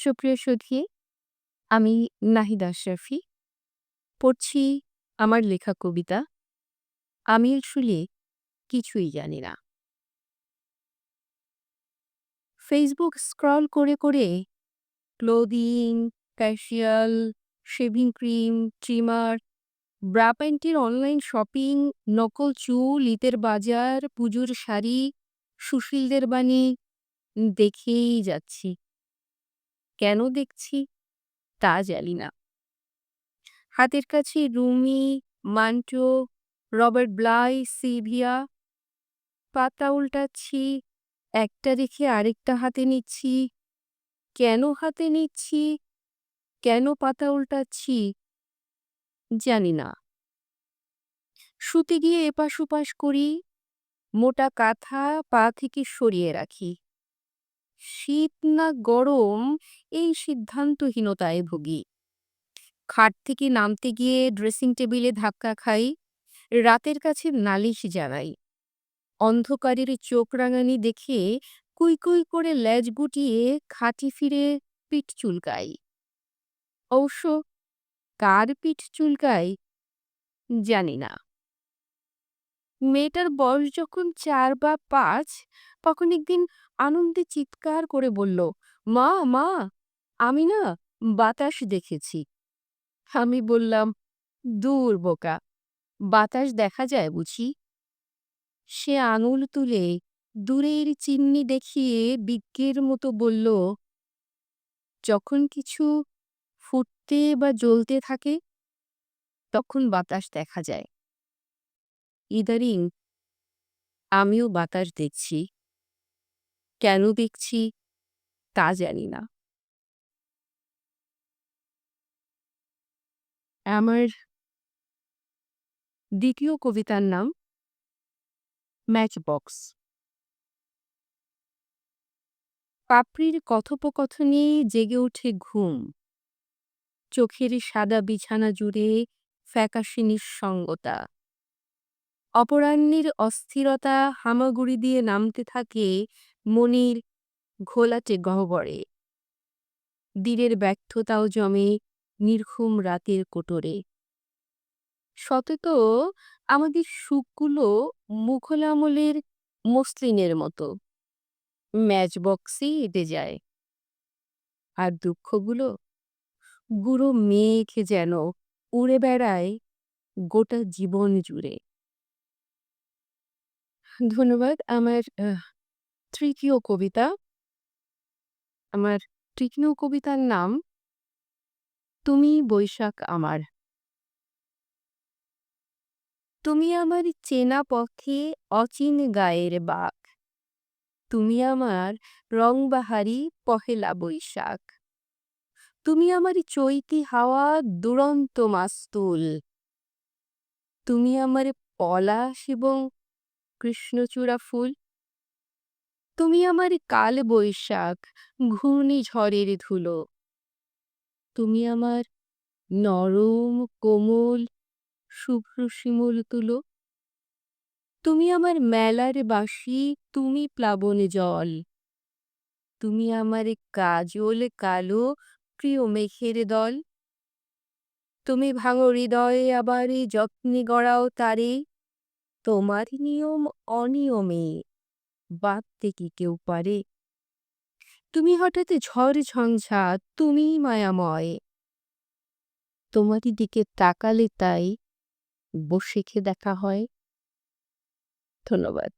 সুপ্রিয় সুধী, আমি নাহিদ আশরাফি। পড়ছি আমার লেখা কবিতা আমি আসলে কিছুই জানি না। ফেসবুক স্ক্রল করে করে clothing, facial, shaving cream, trimmer, bra প্যান্টের অনলাইন শপিং, নকল চুল, ঈদের বাজার, পুজোর শাড়ি, সুশীলদের বাণী দেখেই যাচ্ছি। কেন দেখছি তা জানি না। হাতের কাছে Rumi, Manto, Robert Bly, Sylvia পাতা উল্টাচ্ছি একটা রেখে আরেকটা হাতে নিচ্ছি কেন হাতে নিচ্ছি কেন পাতা উল্টাচ্ছি জানি না শুতে গিয়ে এপাশ ওপাশ করি মোটা কাঁথা পা থেকে সরিয়ে রাখি শীত না গরম, এই সিদ্ধান্তহীনতায় ভুগি। খাট থেকে নামতে গিয়ে ড্রেসিং টেবিলে ধাক্কা খাই, রাতের কাছে নালিশ জানাই। অন্ধকারের চোখ রাঙানি দেখে কুই কুই করে লেজ গুটিয়ে খাটি ফিরে পিঠ চুলকাই। অবশ্য কার পিঠ চুলকাই জানি না। মেয়েটার বয়স যখন চার বা পাঁচ, তখন একদিন আনন্দে চিৎকার করে বলল, মা মা, আমি না বাতাস দেখেছি। আমি বললাম, দূর বোকা, বাতাস দেখা যায় বুঝি? সে আঙুল তুলে দূরের চিমনি দেখিয়ে বিজ্ঞের মতো বলল, যখন কিছু ফুটতে বা জ্বলতে থাকে, তখন বাতাস দেখা যায়। ইদারিং আমিও বাতাস দেখছি। কেন দেখছি তা জানি না। আমার দ্বিতীয় কবিতার নাম ম্যাচ বক্স পাপড়ির কথোপকথনে জেগে ওঠে ঘুম। চোখের সাদা বিছানা জুড়ে ফ্যাকাশে নিঃসঙ্গতা। অপরাহ্নের অস্থিরতা হামাগুড়ি দিয়ে নামতে থাকে মনির ঘোলাটে গহ্বরে। দিনের ব্যর্থতাও জমে নির্ঘুম রাতের কোটরে। সতত আমাদের সুখগুলো মুঘল আমলের মসলিনের মতো। ম্যাচ বক্সেই এঁটে যায়। আর দুঃখগুলো গুঁড়ো মেঘ যেন উড়ে বেড়ায় গোটা জীবন জুড়ে। ধন্যবাদ। আমার তৃতীয় কবিতা। আমার তৃতীয় কবিতার নাম, তুমি বৈশাখ আমার। তুমি আমার চেনা পথে অচিন গায়ের বাঘ। তুমি আমার রংবাহারি পহেলা বৈশাখ। তুমি আমার চৈতি হাওয়া দুরন্ত মাস্তুল। তুমি আমার পলাশ এবং কৃষ্ণচূড়া ফুল? তুমি আমার কাল বৈশাখ ঘূর্ণিঝড়ের ধুলো। তুমি আমার নরম, কোমল, শুভ্র শিমুল তুলো। তুমি আমার মেলার বাঁশি, তুমি প্লাবনে জল। তুমি আমার কাজল কালো, প্রিয় মেঘের দল। তুমি ভাঙো হৃদয়ে আবার যত্নে গড়াও তারে। তোমার নিয়ম অনিয়মে বাঁধতে কি কেউ পারে? তুমি হঠাৎ ঝড় ঝঞ্ঝা তুমি মায়াময়। তোমারই দিকে তাকালে তাই বসে দেখা হয়। ধন্যবাদ।